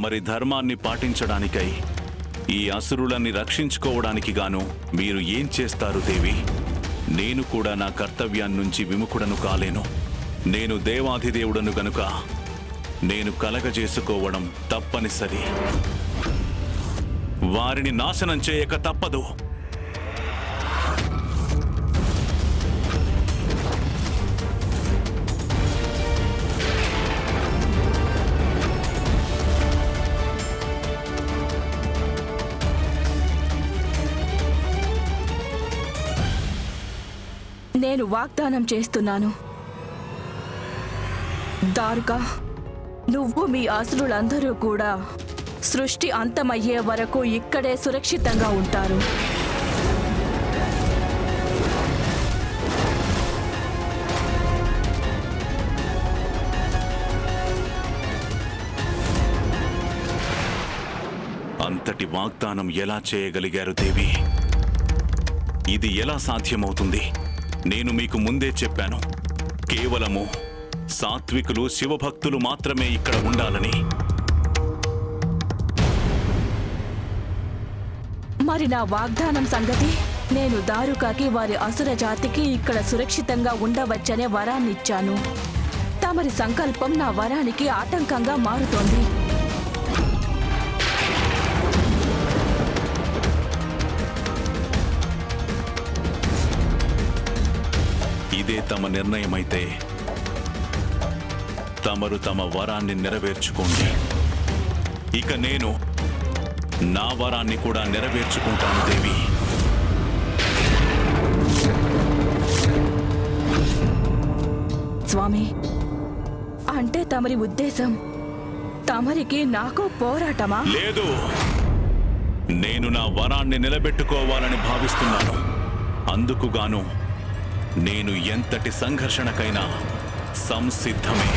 మరి ధర్మాన్ని పాటించడానికై ఈ అసురులని రక్షించుకోవడానికి గాను మీరు ఏం చేస్తారు దేవి? నేను కూడా నా కర్తవ్యాన్నించి విముఖుడను కాలేను. నేను దేవాధిదేవుడను గనుక నేను కలగజేసుకోవడం తప్పనిసరి. వారిని నాశనం చేయక తప్పదు. నేను వాగ్దానం చేస్తున్నాను. దారుగా నువ్వు మీ అసురులందరూ కూడా సృష్టి అంతమయ్యే వరకు ఇక్కడే సురక్షితంగా ఉంటారు. అంతటి వాగ్దానం ఎలా చేయగలిగారు దేవి? ఇది ఎలా సాధ్యమవుతుంది? నేను మీకు ముందే చెప్పాను. కేవలము సాత్వికులు శివభక్తులు మాత్రమే ఇక్కడ ఉండాలని. మరి నా వాగ్దానం సంగతి? నేను దారుకాకి వారి అసుర జాతికి ఇక్కడ సురక్షితంగా ఉండవచ్చనే వరాన్నిచ్చాను. తమరి సంకల్పం నా వరానికి ఆటంకంగా మారుతోంది. తమ నిర్ణయమైతే తమరు తమ వరాన్ని నెరవేర్చుకోండి. ఇక నేను నా వరాన్ని కూడా నెరవేర్చుకుంటాను దేవి. స్వామి అంటే తమరి ఉద్దేశం తమరికి నాకు పోరాటమా? లేదు. నేను నా వరాన్ని నిలబెట్టుకోవాలని భావిస్తున్నాను. అందుకుగాను నేను ఎంతటి సంఘర్షణకైనా సంసిద్ధమే.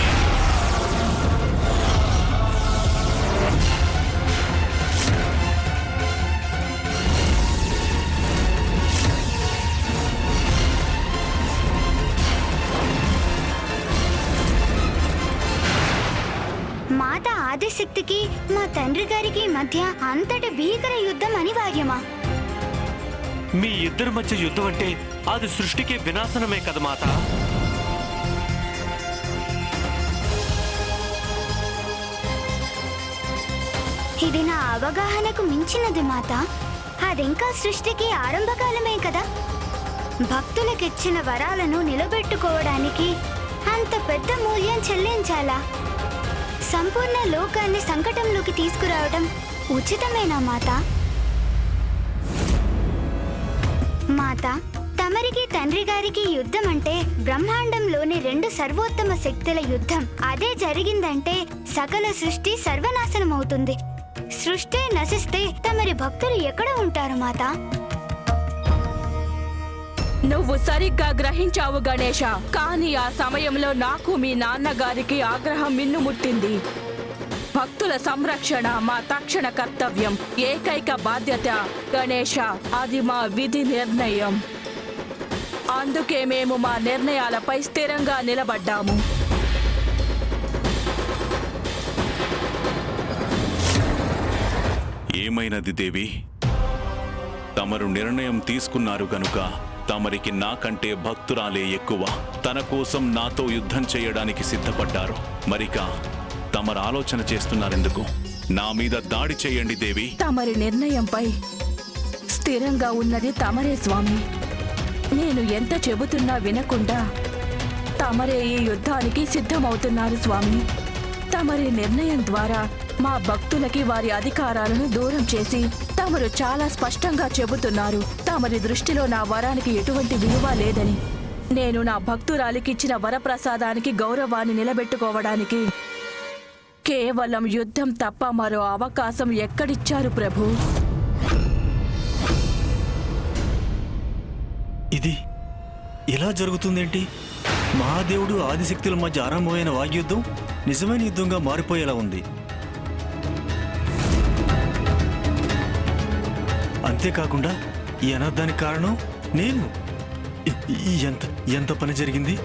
మాత ఆదిశక్తికి మా తండ్రి గారికి మధ్య అంతటి భీకర యుద్ధం అనివార్యమా? మీ ఇద్దరి మధ్య యుద్ధం అంటే అది సృష్టికి వినాశనమే కదా మాత? ఇది నా అవగాహనకు మించినది మాత. అదింకా సృష్టికి ఆరంభకాలమే కదా. భక్తులకిచ్చిన వరాలను నిలబెట్టుకోవడానికి అంత పెద్ద మూల్యం చెల్లించాలా? సంపూర్ణ లోకాన్ని సంకటంలోకి తీసుకురావడం ఉచితమేనా మాత? మాత తమరికి తండ్రి గారికి యుద్ధం అంటే బ్రహ్మాండంలోని రెండు సర్వోత్తమ శక్తుల యుద్ధం. అదే జరిగిందంటే సకల సృష్టి సర్వనాశనం అవుతుంది సృష్టి నశిస్తే తమరి భక్తులు ఎక్కడ ఉంటారు మాత? నువ్వు సరిగ్గా గ్రహించావు గణేష కానీ ఆ సమయంలో నాకు మీ నాన్నగారికి ఆగ్రహం మిన్నుముట్టింది. భక్తుల సంరక్షణ మా తక్షణ కర్తవ్యం. ఏకైక బాధ్యత గణేష అది మా విధి నిర్ణయం. అందుకే మేము మా నిర్ణయాలపై స్థిరంగా నిలబడ్డాము. ఏమైనది దేవి? తమరు నిర్ణయం తీసుకున్నారు గనుక తమరికి నాకంటే భక్తురాలే ఎక్కువ. తన కోసం నాతో యుద్ధం చేయడానికి సిద్ధపడ్డారు. మరిక తమరు ఆలోచన చేస్తున్నారెందుకు? నా మీద దాడి చేయండి దేవి. తమరి నిర్ణయంపై స్థిరంగా ఉన్నది తమరే స్వామి. నేను ఎంత చెబుతున్నా వినకుండా తమరే ఈ యుద్ధానికి సిద్ధమవుతున్నారు స్వామి. తమరి నిర్ణయం ద్వారా మా భక్తులకి వారి అధికారాలను దూరం చేసి తమరు చాలా స్పష్టంగా చెబుతున్నారు. తమరి దృష్టిలో నా వరానికి ఎటువంటి విలువ లేదని. నేను నా భక్తురాలికిచ్చిన వరప్రసాదానికి గౌరవాన్ని నిలబెట్టుకోవడానికి కేవలం యుద్ధం తప్ప మరో అవకాశం ఎక్కడిచ్చారు ప్రభు? ఇది ఇలా జరుగుతుందేంటి? మహాదేవుడు ఆదిశక్తుల మధ్య ఆరంభమైన వాగ్యుద్ధం నిజమైన యుద్ధంగా మారిపోయేలా ఉంది. అంతేకాకుండా ఈ అనర్థానికి కారణం నేను. ఎంత ఎంత పని జరిగింది?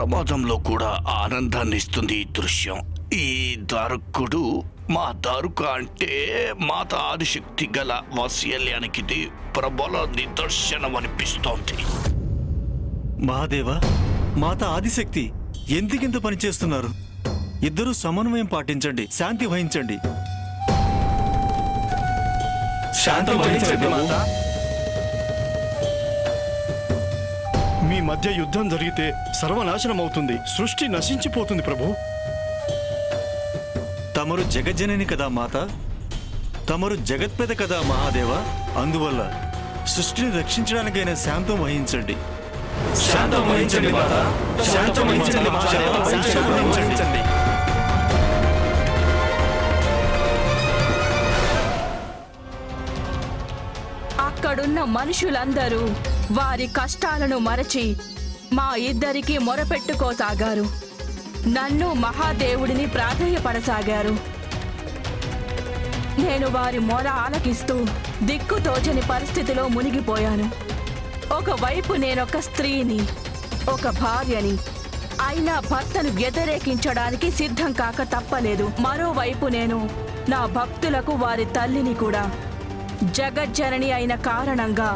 ప్రమాదంలో కూడా ఆనందాన్ని ఇస్తుంది ఈ దృశ్యం. ఈ దారుకుడు మా దారుక అంటే మాత ఆదిశక్తి గల వాత్సల్యానికి ప్రబల నిదర్శనం అనిపిస్తోంది. మహాదేవ మాత ఆదిశక్తి ఎందుకింత పనిచేస్తున్నారు ఇద్దరూ సమన్వయం పాటించండి శాంతి వహించండి. శాంతి వహించండి మాత. మీ మధ్య యుద్ధం జరిగితే సర్వనాశనం అవుతుంది సృష్టి నశించిపోతుంది ప్రభు. తమరు జగజ్జనని కదా మాత? తమరు జగత్పెద కదా మహాదేవ? అందువల్ల సృష్టిని రక్షించడానికైనా శాంతం వహించండి. శాంతం వహించండి మాత. శాంతం వహించండి మహాదేవ. శాంతం వహించండి. అక్కడున్న మనుషులందరూ వారి కష్టాలను మరచి మా ఇద్దరికి మొరపెట్టుకోసాగారు. నన్ను మహాదేవుడిని ప్రాధేయపడసాగారు నేను వారి మొర ఆలకిస్తూ దిక్కుతోచని పరిస్థితిలో మునిగిపోయాను. ఒకవైపు నేనొక స్త్రీని ఒక భార్యని అయినా భర్తను వ్యతిరేకించడానికి సిద్ధం కాక తప్పలేదు. మరోవైపు నేను నా భక్తులకు వారి తల్లిని కూడా జగజ్జనని అయిన కారణంగా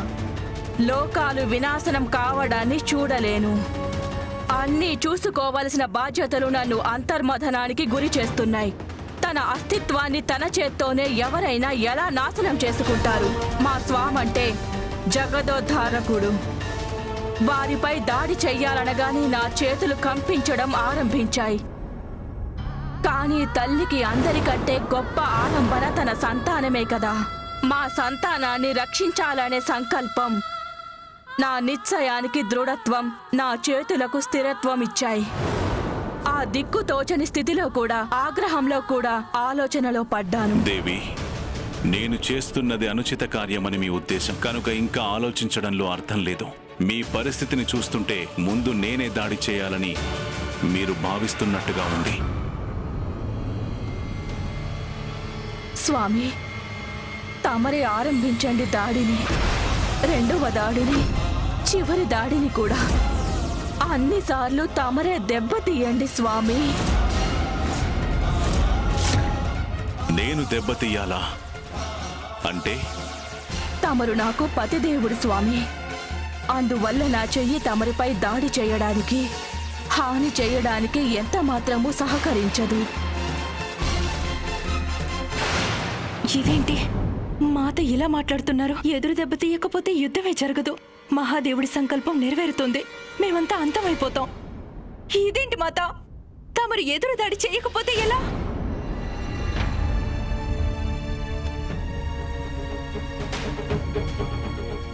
లోకాలు వినాశనం కావడాన్ని చూడలేను. అన్నీ చూసుకోవలసిన బాధ్యతలు నన్ను అంతర్మథనానికి గురి చేస్తున్నాయి. తన అస్తిత్వాన్ని తన చేత్తోనే ఎవరైనా ఎలా నాశనం చేసుకుంటారు? మా స్వామంటే జగదోద్ధారకుడు. వారిపై దాడి చెయ్యాలనగానే నా చేతులు కంపించడం ఆరంభించాయి. కానీ తల్లికి అందరికంటే గొప్ప ఆలంబన తన సంతానమే కదా. మా సంతానాన్ని రక్షించాలనే సంకల్పం నా నిశ్చయానికి దృఢత్వం నా చేతులకు స్థిరత్వం ఇచ్చాయి. ఆ దిక్కు తోచని స్థితిలో కూడా ఆగ్రహంలో కూడా ఆలోచనలో పడ్డాను. దేవి నేను చేస్తున్నది అనుచిత కార్యమని మీ ఉద్దేశం. కనుక ఇంకా ఆలోచించడంలో అర్థం లేదు. మీ పరిస్థితిని చూస్తుంటే ముందు నేనే దాడి చేయాలని మీరు భావిస్తున్నట్టుగా ఉంది. స్వామి తమరే ఆరంభించండి దాడిని. రెండవ దాడిని చివరి దాడిని కూడా. అన్నిసార్లు తమరే దెబ్బతీయండి స్వామి. నేను దెబ్బతీయాలా అంటే? తమరు నాకు పతిదేవుడు స్వామి. అందువల్ల నా చెయ్యి తమరిపై దాడి చేయడానికి హాని చేయడానికి ఎంత మాత్రమూ సహకరించదు. ఇదేంటి? మాత ఇలా మాట్లాడుతున్నారు. ఎదురు దెబ్బ తీయకపోతే యుద్ధమే జరగదు. మహాదేవుడి సంకల్పం నెరవేరుతుంది. మేమంతా అంతమైపోతాం. ఇదేంటి మాత? తమరు ఎదురు దాడి చేయకపోతే ఎలా?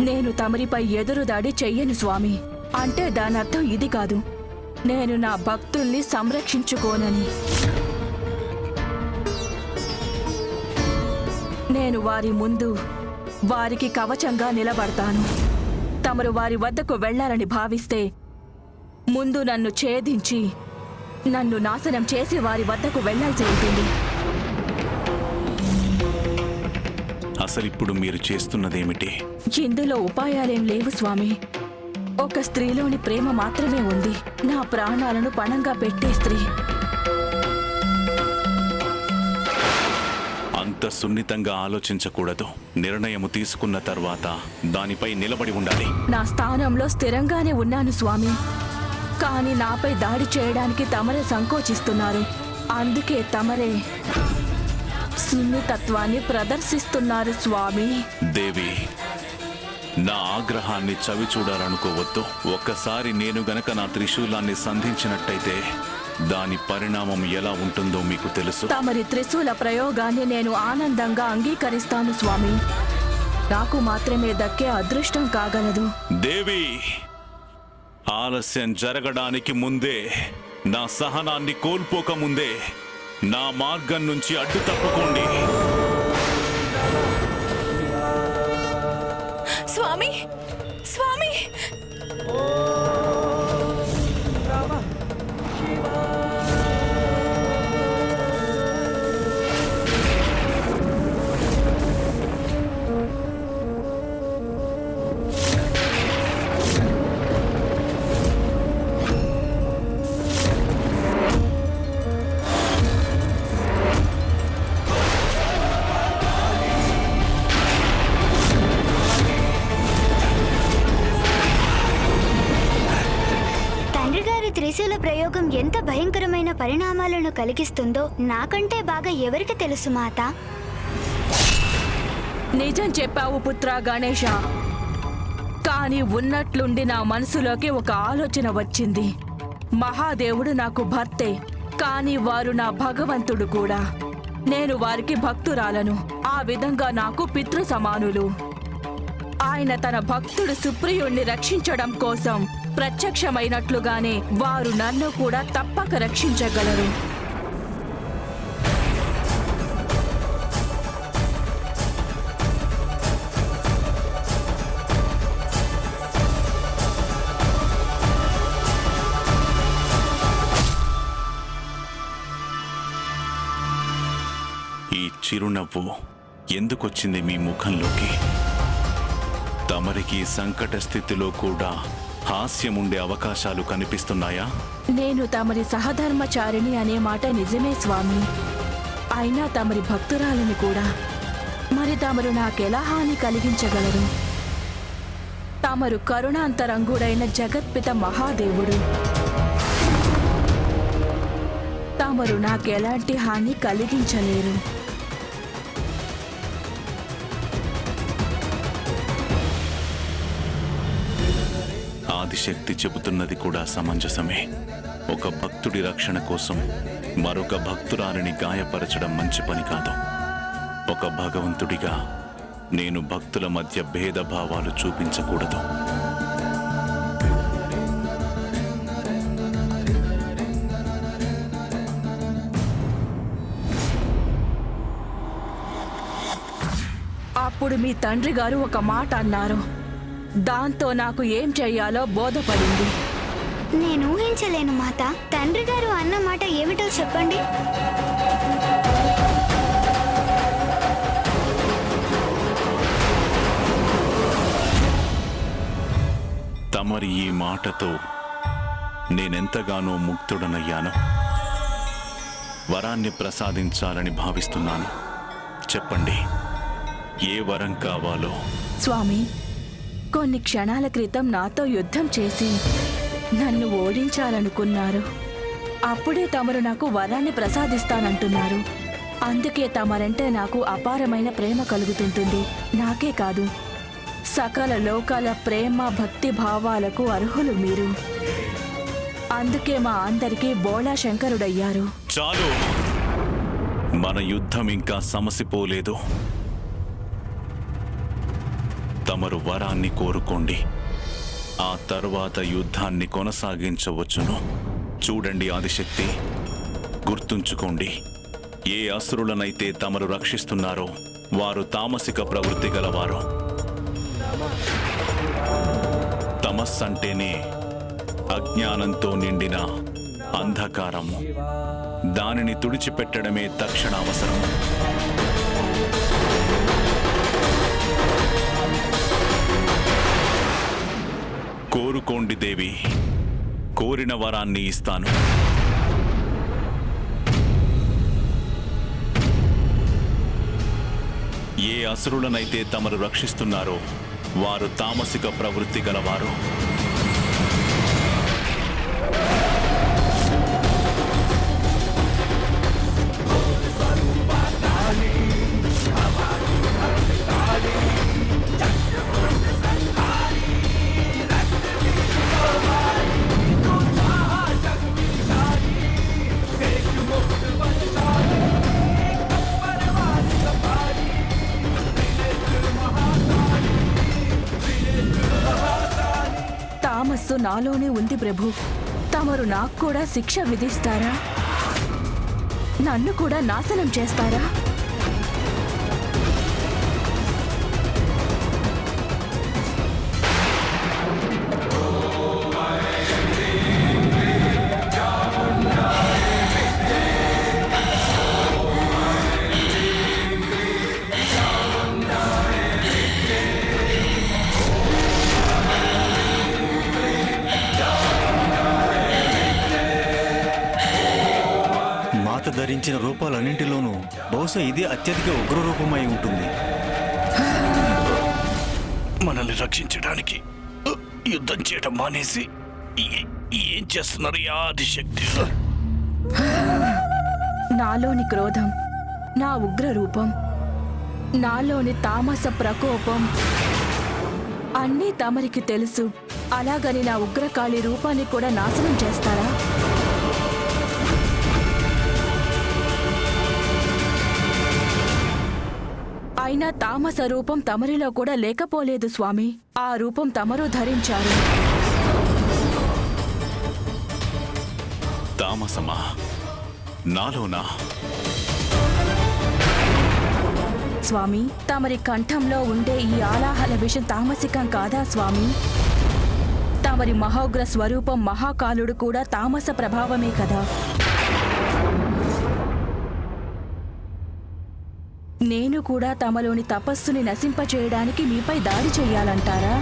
నేను తమరిపై ఎదురుదాడి చెయ్యను స్వామి. అంటే దానర్థం ఇది కాదు. నేను నా భక్తుల్ని సంరక్షించుకోనని. నేను వారి ముందు వారికి కవచంగా నిలబడతాను. తమరు వారి వద్దకు వెళ్ళాలని భావిస్తే ముందు నన్ను ఛేదించి నన్ను నాశనం చేసి వారి వద్దకు వెళ్ళాల్సి ఉంటుంది. అసలిప్పుడు మీరు చేస్తున్నదేమిటి? ఇందులో ఉపాయాలేం లేవు స్వామి. ఒక స్త్రీలోని ప్రేమ మాత్రమే ఉంది. నా ప్రాణాలను పణంగా పెట్టే స్త్రీ. అంత సున్నితంగా ఆలోచించకూడదు. నిర్ణయము తీసుకున్న తర్వాత దానిపై నిలబడి ఉండాలి. నా స్థానంలో స్థిరంగానే ఉన్నాను స్వామి. కానీ నాపై దాడి చేయడానికి తమరే సంకోచిస్తున్నారు. అందుకే తమరే సున్నితత్వాన్ని ప్రదర్శిస్తున్నారు స్వామి. దేవి నా ఆగ్రహాన్ని చవి చూడాలనుకోవద్దు ఒక్కసారి నేను గనక నా త్రిశూలాన్ని సంధించినట్టయితే దాని పరిణామం ఎలా ఉంటుందో మీకు తెలుసు? తమరి త్రిశూల ప్రయోగాన్ని నేను ఆనందంగా అంగీకరిస్తాను స్వామి. నాకు మాత్రమే దక్కే అదృష్టం కాగలదు. దేవి ఆలస్యం జరగడానికి ముందే నా సహనాన్ని కోల్పోక ముందే నా మార్గం నుంచి అడ్డు తప్పుకోండి. ప్రయోగం ఎంత భయంకరమైన పరిణామాలను కలిగిస్తుందో నాకంటే బాగా ఎవరికి తెలుసు మాత? నిజం చెప్పావు పుత్ర గణేష. కానీ ఉన్నట్లుండి నా మనసులోకి ఒక ఆలోచన వచ్చింది. మహాదేవుడు నాకు భర్తే కానీ వారు నా భగవంతుడు కూడా. నేను వారికి భక్తురాలను ఆ విధంగా నాకు పితృ సమానులు ఆయన తన భక్తుడు సుప్రియుణ్ణి రక్షించడం కోసం ప్రత్యక్షమైనట్లుగానే వారు నన్ను కూడా తప్పక రక్షించగలరు. ఈ చిరునవ్వు ఎందుకొచ్చింది మీ ముఖంలోకి? తమరికి సంకట స్థితిలో కూడా హాస్యం ఉండే అవకాశాలు కనిపిస్తున్నాయా? నేను తమరి సహధర్మచారిణి అనే మాట నిజమే స్వామి. అయినా తమరి భక్తురాలని కూడా. మరి తమరు నాకెలా హాని కలిగించగలరు? తమరు కరుణాంతరంగుడైన జగత్పిత మహాదేవుడు. తమరు నాకెలాంటి హాని కలిగించలేరు. ఆదిశక్తి చెబుతున్నది కూడా సమంజసమే. ఒక భక్తుడి రక్షణ కోసం మరొక భక్తురాలిని గాయపరచడం మంచి పని కాదు. ఒక భగవంతుడిగా నేను భక్తుల మధ్య భేదభావాలు చూపించకూడదు. అప్పుడు మీ తండ్రి గారు ఒక మాట అన్నారు. దాంతో నాకు ఏం చెయ్యాలో బోధపడింది. నేను ఊహించలేను మాత. తండ్రి గారు అన్న మాట ఏమిటో చెప్పండి. తమరి ఈ మాటతో నేనెంతగానో ముక్తుడనయ్యాను. వరాన్ని ప్రసాదించాలని భావిస్తున్నాను. చెప్పండి ఏ వరం కావాలో? స్వామి కొన్ని క్షణాల క్రితం నాతో యుద్ధం చేసి నన్ను ఓడించాలనుకున్నారు. అప్పుడే తమరు నాకు వరాన్ని ప్రసాదిస్తానంటున్నారు. అందుకే తమరంటే నాకు అపారమైన ప్రేమ కలుగుతుంటుంది. నాకే కాదు సకల లోకాల ప్రేమ భక్తి భావాలకు అర్హులు మీరు. అందుకే మా అందరికీ బోళా శంకరుడయ్యారు. చాలు. మన యుద్ధం ఇంకా సమసిపోలేదు. తమరు వరాన్ని కోరుకోండి. ఆ తర్వాత యుద్ధాన్ని కొనసాగించవచ్చును. చూడండి ఆదిశక్తి. గుర్తుంచుకోండి. ఏ అసురులనైతే తమరు రక్షిస్తున్నారో వారు తామసిక ప్రవృత్తి గలవారు. తమస్సంటేనే అజ్ఞానంతో నిండిన అంధకారము. దానిని తుడిచిపెట్టడమే తక్షణ అవసరం ఉండి దేవి కోరిన వరాన్ని ఇస్తాను. ఏ అసురులనైతే తమరు రక్షిస్తున్నారో వారు తామసిక ప్రవృత్తి గలవారు. నాలోనే ఉంది ప్రభు. తమరు నాకు కూడా శిక్ష విధిస్తారా? నన్ను కూడా నాశనం చేస్తారా? ధరించిన రూపాలన్నింటిలోనూ బహుశా ఇదే అత్యధిక ఉగ్ర రూపమై ఉంటుంది. మనల్ని రక్షించడానికి యుద్ధం చేయడం మానేసి ఏ- ఏం చేస్తున్నారు ఆదిశక్తి? నాలోని క్రోధం నా ఉగ్ర రూపం నాలోని తామస ప్రకోపం అన్నీ తమరికి తెలుసు. అలాగని నా ఉగ్రకాళి రూపాన్ని కూడా నాశనం చేస్తారా? అయినా తామస రూపం తమరిలో కూడా లేకపోలేదు స్వామి. ఆ రూపం తమరు ధరించారు. తామసమా? నాలోనా? స్వామి తమరి కంఠంలో ఉండే ఈ ఆలాహల విషం తామసికం కాదా స్వామి? తమరి మహోగ్ర స్వరూపం మహాకాలుడు కూడా తామస ప్రభావమే కదా. నేను కూడా తమలోని తపస్సుని నశింపచేయడానికి మీపై దాడి చెయ్యాలంటారా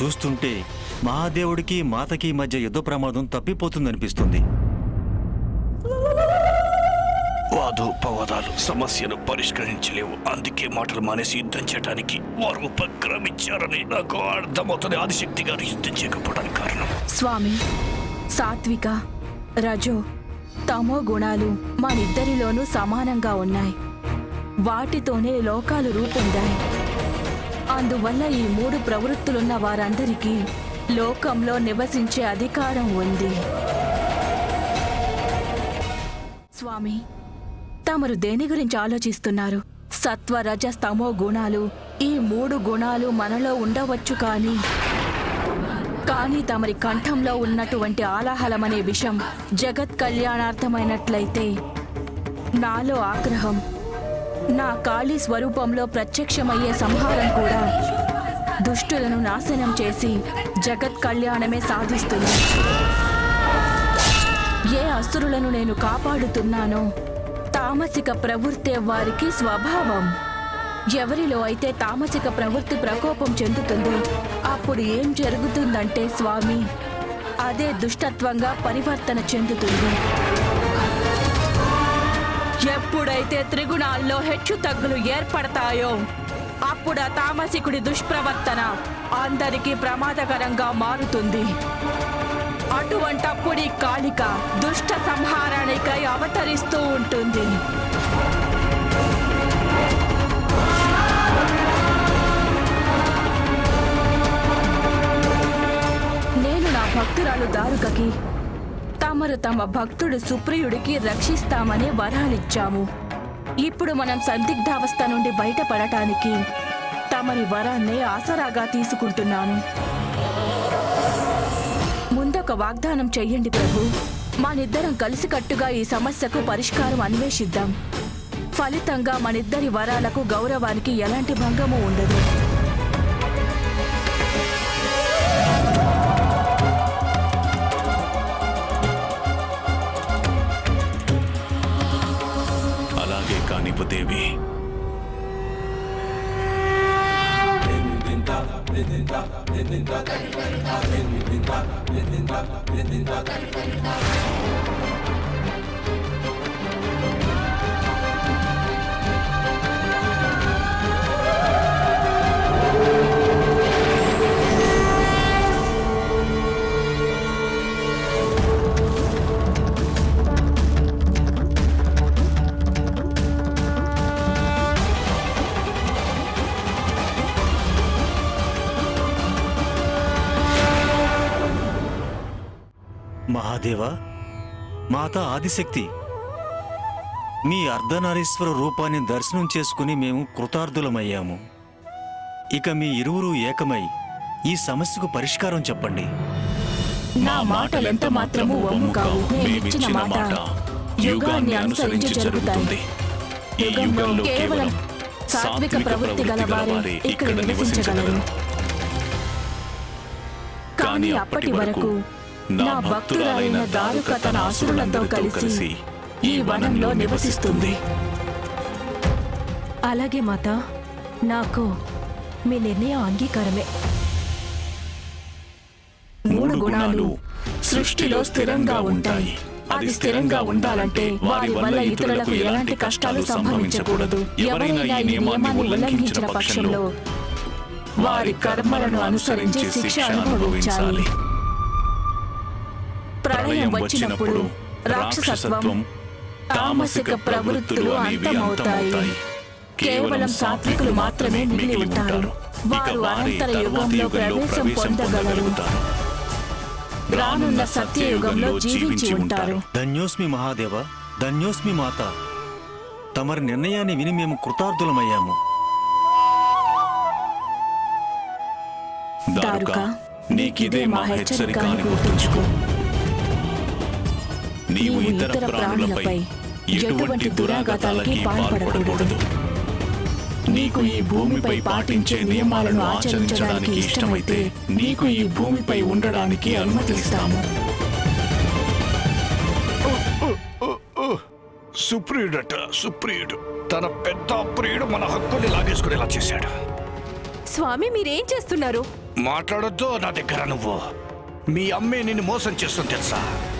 చూస్తుంటే మహాదేవుడికి మాతకి మధ్య యుద్ధ ప్రమాదం తప్పిపోతుందనిపిస్తుంది. వాదోపవాదాలు సమస్యను పరిష్కరించలేవు. అందుకే మాటలు మానేసి యుద్ధం చేయడానికి వారు ఉపక్రమించారని నాకు అర్థమవుతుంది. ఆదిశక్తి గారు యుద్ధం చేయకపోవడానికి కారణం. స్వామి సాత్విక రజో తమో గుణాలు మనిద్దరిలోనూ సమానంగా ఉన్నాయి. వాటితోనే లోకాలు రూపొందాయి. అందువల్ల ఈ మూడు ప్రవృత్తులున్న వారందరికీ లోకంలో నివసించే అధికారం ఉంది. స్వామి తమరు దేని గురించి ఆలోచిస్తున్నారు? సత్వ రజస్తమో గుణాలు ఈ మూడు గుణాలు మనలో ఉండవచ్చు కానీ కానీ తమరి కంఠంలో ఉన్నటువంటి ఆలాహలమనే విషం జగత్ కళ్యాణార్థమైనట్లయితే నాలో ఆగ్రహం నా కాళీ స్వరూపంలో ప్రత్యక్షమయ్యే సంహారం కూడా దుష్టులను నాశనం చేసి జగత్ కళ్యాణమే సాధిస్తుంది. ఏ అసురులను నేను కాపాడుతున్నానో తామసిక ప్రవృత్తే వారికి స్వభావం. ఎవరిలో అయితే తామసిక ప్రవృత్తి ప్రకోపం చెందుతుందో అప్పుడు ఏం జరుగుతుందంటే స్వామి అదే దుష్టత్వంగా పరివర్తన చెందుతుంది. ఎప్పుడైతే త్రిగుణాల్లో హెచ్చు తగ్గులు ఏర్పడతాయో అప్పుడు ఆ తామసికుడి దుష్ప్రవర్తన అందరికీ ప్రమాదకరంగా మారుతుంది. అటువంటప్పుడు ఈ కాళిక దుష్ట సంహారానికై అవతరిస్తూ ఉంటుంది. నేను నా భక్తురాలు దారుకకి తమరు తమ భక్తుడు సుప్రియుడికి రక్షిస్తామని వరాలిచ్చాము. ఇప్పుడు మనం సందిగ్ధావస్థ నుండి బయటపడటానికి తమరి వరాన్నే ఆసరాగా తీసుకుంటున్నాను. ముందొక వాగ్దానం చెయ్యండి ప్రభు. మనిద్దరం కలిసికట్టుగా ఈ సమస్యకు పరిష్కారం అన్వేషిద్దాం. ఫలితంగా మనిద్దరి వరాలకు గౌరవానికి ఎలాంటి భంగము ఉండదు. అలాగే కానిపు దేవి. 린딘다 린딘다 మహాదేవ మాత ఆదిశక్తి. మీ అర్ధనారీశ్వర రూపాన్ని దర్శనం చేసుకుని మేము కృతార్థులమయ్యాము. ఇక మీ ఇరువురు ఏకమై ఈ సమస్యకు పరిష్కారం చెప్పండి. నా మాటలెంత మాత్రము వమ్ము కావు. మేమిచ్చిన మాట యుగాన్ని అనుసరించి జరుగుతాయి. యుగంలో కేవలం సాత్విక ప్రవృత్తి గల వారే ఇక్కడ నివసించగలరు. కానీ అప్పటి వరకు నా భక్తురాలైన దారుక తన అసురులతో కలిసి ఈ వనంలో నివసిస్తుంది. అలాగే మాత నాకు మీ నిర్ణయం అంగీకారమే. మూడు గుణాలు సృష్టిలో స్థిరంగా ఉంటాయి. అది స్థిరంగా ఉండాలంటే వారి వల్ల ఇతరులకు ఎలాంటి కష్టాలు సంభవించకూడదు. ఎవరైనా ఈ నియమాన్ని ఉల్లంఘించిన పక్షంలో వారి కర్మలను అనుసరించి శిక్ష అనుభవించాలి. ప్రళయం వచ్చినప్పుడు రాక్షసత్వం తామసిక ప్రవృత్తులు అంతమవుతాయి. కేవలం సాత్వికులు మాత్రమే మిగిలి ఉంటారు. వారు అనంతర యుగంలో ప్రవేశం పొందగలరు. రానున్న సత్యయుగంలో జీవించి ఉంటారు. ధన్యోస్మి మహాదేవ ధన్యోస్మి మాత తమరి నిర్ణయాన్ని విని మేము కృతార్థులమయ్యాము. దారుక నీకిదే మా హెచ్చరిక అని గుర్తుంచుకో. నీవు ఇతర ప్రాణులపై ఎటువంటి దురాఘాతాలకి పాల్పడకూడదు. నీకు ఈ భూమిపై పాటించే నియమాలను ఆచరించడానికి ఇష్టమైతే నీకు ఈ భూమిపై ఉండడానికి అనుమతిస్తాము. సుప్రియుడట సుప్రియుడు. తన పెద్ద ప్రియుడు మన హక్కుని లాగేసుకునేలా చేశాడు. స్వామి మీరేం చేస్తున్నారు? మాట్లాడొద్దు నా దగ్గర నువ్వు. మీ అమ్మే నిన్ను మోసం చేస్తుంది తెలుసా?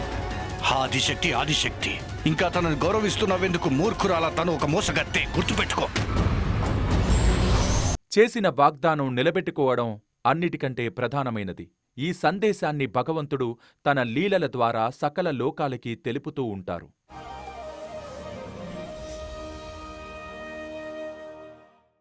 ఆదిశక్తి ఆదిశక్తి. ఇంకా తనను గౌరవిస్తున్నవెందుకు మూర్ఖురాల? తను ఒక మోసగత్తే. గుర్తుపెట్టుకో. చేసిన వాగ్దానం నిలబెట్టుకోవడం అన్నిటికంటే ప్రధానమైనది. ఈ సందేశాన్ని భగవంతుడు తన లీలల ద్వారా సకల లోకాలకి తెలుపుతూ ఉంటారు.